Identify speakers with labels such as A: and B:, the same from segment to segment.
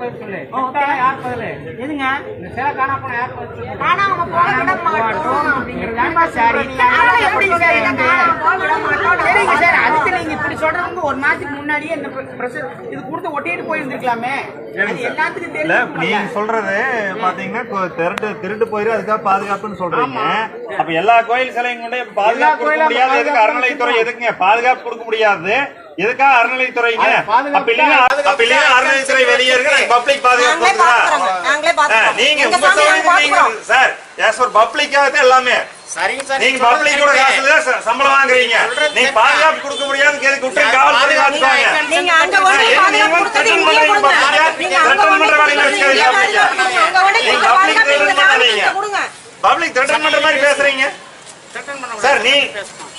A: பதில் சொல்லு செத்தானா யார் பதில்
B: எதுங்க?
A: இந்த சிலை காணா போனா யார் பதில் சொல்லு
B: காணாம போக விட மாட்டோம்.
A: அப்படிங்கிறதாப்பா சார்
B: அதனால எப்படி சார்
A: சரிங்க சார் அதுக்கு நீங்க இப்படி சொல்றதுக்கு ஒரு மாசத்துக்கு முன்னாடியே இந்த பிரஷர் இது கொடுத்து ஒட்டிட்டு போயிருந்திருக்கலாமே.
C: நீங்க சொல்றது பாத்தீங்கன்னா திருட்டு திருட்டு போயிரு அதுக்காக பாதுகாப்புன்னு சொல்றீங்க. அப்ப எல்லா கோயில் சிலையும் கொண்டு பாதுகாப்பு கொடுக்க முடியாது. அறநிலைத்துறை எதுக்குங்க? பாதுகாப்பு கொடுக்க முடியாது. எதுக்காக அறநிலைத்துறைங்க அறநிலைத்துறை வெளியே இருக்கு நாங்க பப்ளிக் பாதுகாப்பு நீங்க உங்க
B: பாத்துக்கிறோம்.
C: சார் ஏஸ் ஒரு பப்ளிக்காக தான் எல்லாமே. நீங்க பப்ளிக்கோட காசுல தான் ச- சம்பளம் வாங்குறீங்க. நீங்க பாதுகாப்பு கொடுக்க முடியாது எதுக்கு விட்டு காவல்துறை பாத்துக்கோங்க
B: நீங்க அங்க
C: நீங்க
B: பாதுகாப்பு
C: வந்து
B: கொடுத்தது
C: பண்றீங்க
B: கொடுங்க. நீங்க அங்க. பாதுகாப்பு கொடுங்க. இங்க கொடுங்க.
C: பப்ளிக் த்ரெட்டன் பண்ற மாதிரி பேசுறீங்க. சார் நீ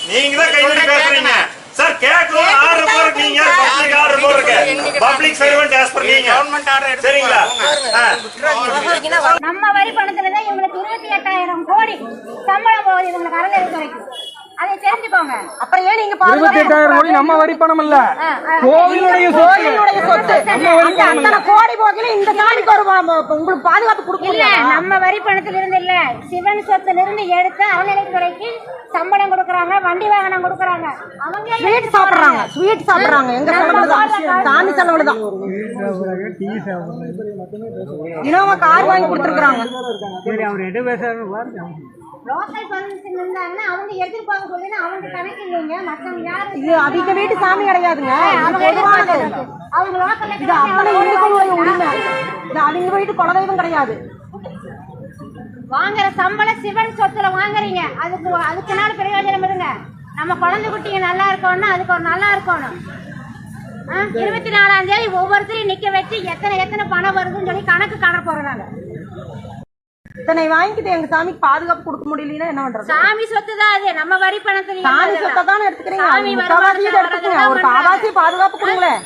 C: நீங்க தான் கை விட்டு பேசுறீங்க. சார் கேட்கணும் ஆர்டர் போறதுக்கு நீங்க பப்ளிக் ஆர்டர் போறதுக்கு பப்ளிக் சர்வெண்ட் ஆஸ் பர் நீங்க.
A: கவர்மெண்ட் ஆர்டர்
C: சரிங்களா.
D: நம்ம வரி பணத்துல தான் இவங்களுக்கு இருபத்தி எட்டாயிரம் கோடி சம்பளம் போகுது. இவங்களுக்கு அறநிலைத்துறைக்கு அதை தெரிஞ்சுக்கோங்க.
B: அப்புறம் ஏன் நீங்க
E: இருபத்தி எட்டாயிரம் கோடி நம்ம வரி பணம் இல்ல. கோவிலுடைய
B: கோயிலுடைய சொத்து.
E: நம்ம வரி
B: அந்த அத்தனை கோடி போகையில இந்த சாமிக்கு ஒரு உங்களுக்கு பாதுகாப்பு கொடுக்க
D: இல்ல
B: முடியல
D: நம்ம வரி பணத்துல இருந்து இல்ல. சிவன் சொத்துல இருந்து எடுத்து அறநிலைத்துறைக்கு சம்பளம் கொடுக்கறாங்க வண்டி வாகனம் கொடுக்கறாங்க. அவங்க
B: ஸ்வீட் சாப்பிடுறாங்க. ஸ்வீட் சாப்பிடுறாங்க. எங்க செலவுல தான் சாமி செலவுல தான் இனோவா கார் வாங்கி கொடுத்துருக்காங்க
E: சரி அவர் எது பேசுறாரு
D: லோக்கல் பர்மிஷன் இருந்தாங்கன்னா அவங்க எடுத்துருப்பாங்க சொல்லுன்னு அவங்க கணக்கு இல்லைங்க. மத்தவங்க யாரும்
B: இது அதிக வீட்டு சாமி கிடையாதுங்க.
D: அவங்க லோக்கல்ல
B: இது அத்தனை இந்துக்களுடைய உரிமை. இது அவங்க வீட்டு குலதெய்வம் கிடையாது.
D: வாங்குற சம்பளம் சிவன் சொத்துல வாங்குறீங்க. அதுக்கு அதுக்கு நாள் பிரயோஜனம் இருங்க. நம்ம குழந்தை குட்டிங்க நல்லா இருக்கணும்னா அதுக்கு ஒரு நல்லா இருக்கணும். இருபத்தி நாலாம் தேதி ஒவ்வொருத்தரையும் நிக்க வச்சு எத்தனை எத்தனை பணம் வருதுன்னு சொல்லி கணக்கு காண போறாங்க
B: இத்தனை வாங்கிட்டு எங்க சாமிக்கு பாதுகாப்பு கொடுக்க முடியலன்னா என்ன பண்றது?
D: சாமி சொத்து தான் அது. நம்ம வரி பணத்துல
B: சாமி சொத்தை தானே எடுத்துக்கிறீங்க?
D: சாமி
B: அது முக்காவாசி இதை
D: வருமானத்துல
B: எடுத்துக்கங்க ஒரு
D: வரதெல்லாம்
B: காவாசி பாதுகாப்பு கொடுங்களேன்.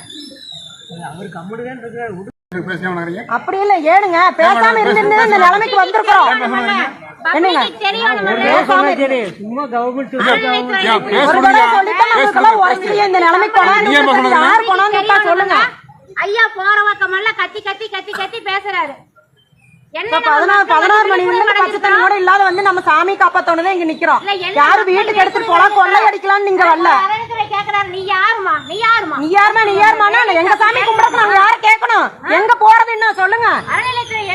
E: அவர் கம்முடுதான் இருக்காரு
B: அப்படி இல்ல. ஏனுங்க பேசாம இருந்திருந்து இந்த நிலைமைக்கு வந்திருக்கிறோம். சொல்லுங்க.
D: ஐயா போற பக்கமெல்லாம் கத்தி கத்தி கத்தி கத்தி பேசுறாரு.
B: பதினாறு பதினாறு மணி இருந்து பச்சை தண்ணி கூட இல்லாத வந்து நம்ம சாமி காப்பாத்தோன்னு இங்க நிக்கிறோம். யாரும் வீட்டுக்கு எடுத்துட்டு போலாம் கொள்ளை அடிக்கலாம்னு நீங்க வரல.
D: நீ யாருமா? நீ யாருமா?
B: நீ யாருமா? நீ யாருமானா எங்க சாமி கும்பிடக்கு நாங்க யார கேட்கணும்? எங்க போறது என்ன? சொல்லுங்க.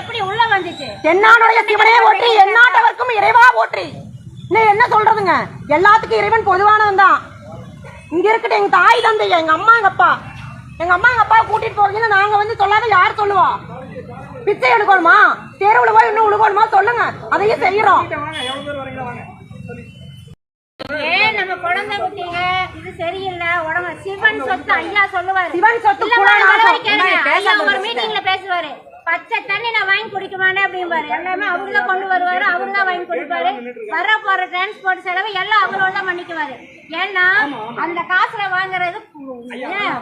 D: எப்படி உள்ள வந்துச்சு?
B: தென்னானுடைய சிவனே ஓற்றி எந்நாட்டவர்க்கும் இறைவா ஓற்றி இன்னும் என்ன சொல்றதுங்க? எல்லாத்துக்கும் இறைவன் பொதுவானவன் தான். இங்க இருக்கட்டும் எங்க தாய் தந்தை எங்க அம்மா எங்க அப்பா. எங்க அம்மா எங்க அப்பா கூட்டிட்டு போறீங்கன்னு நாங்க வந்து சொல்லாத யார் சொல்லுவா? பிச்சை எடுக்கணுமா? தெருவுல போய் இன்னும் உழுகணுமா? சொல்லுங்க. அதையும் செய்யறோம்.
D: ஏன் நம்ம குழந்தை குட்டிங்க. இது சரியில்லை. உடம்பு சிவன் சொத்து ஐயா சொல்லுவாரு.
B: சிவன் சொத்து
D: ஒரு. மீட்டிங்ல பேசுவாரு. பச்சை தண்ணி நான் வாங்கி குடிக்க மாட்டேன் அப்படிம்பாரு. எல்லாமே அவரு தான் கொண்டு வருவாரு. அவரு தான் வாங்கி குடிப்பாரு. வர போற டிரான்ஸ்போர்ட் செலவு எல்லாம் அவரோட தான் பண்ணிக்குவாரு. ஏன்னா அந்த காசுல வாங்குறது ஏன்,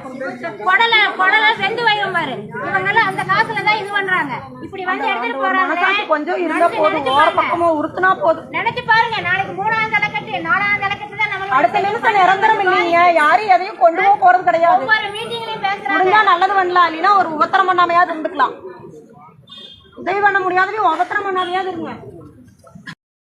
D: குடலை குடலை ரெண்டு வயிறும் பாரு இவங்கெல்லாம் அந்த காசுல தான் இது பண்றாங்க. இப்படி வந்து எடுத்துட்டு போறாங்க
B: கொஞ்சம் இருந்தா போதும். ஓர. பக்கமா உறுத்துனா போதும்.
D: நினைச்சு பாருங்க. நாளைக்கு மூணாம் தலைக்கட்டு நாலாம் தலைக்கட்டு தான்
B: அடுத்த நிமிஷம் நிரந்தரம் இல்லைங்க. யாரும் எதையும் கொண்டு போக போறது கிடையாது.
D: ஒவ்வொரு மீட்டிங்லயும் பேசுறாங்க.
B: முடிஞ்சா நல்லது பண்ணலாம். இல்லைன்னா ஒரு உபத்திரம் பண்ணாமையாவது இருந்துக்கலாம். உதவி பண்ண முடியாதவே உபத்திரம் பண்ணாமையாவது இருங்க.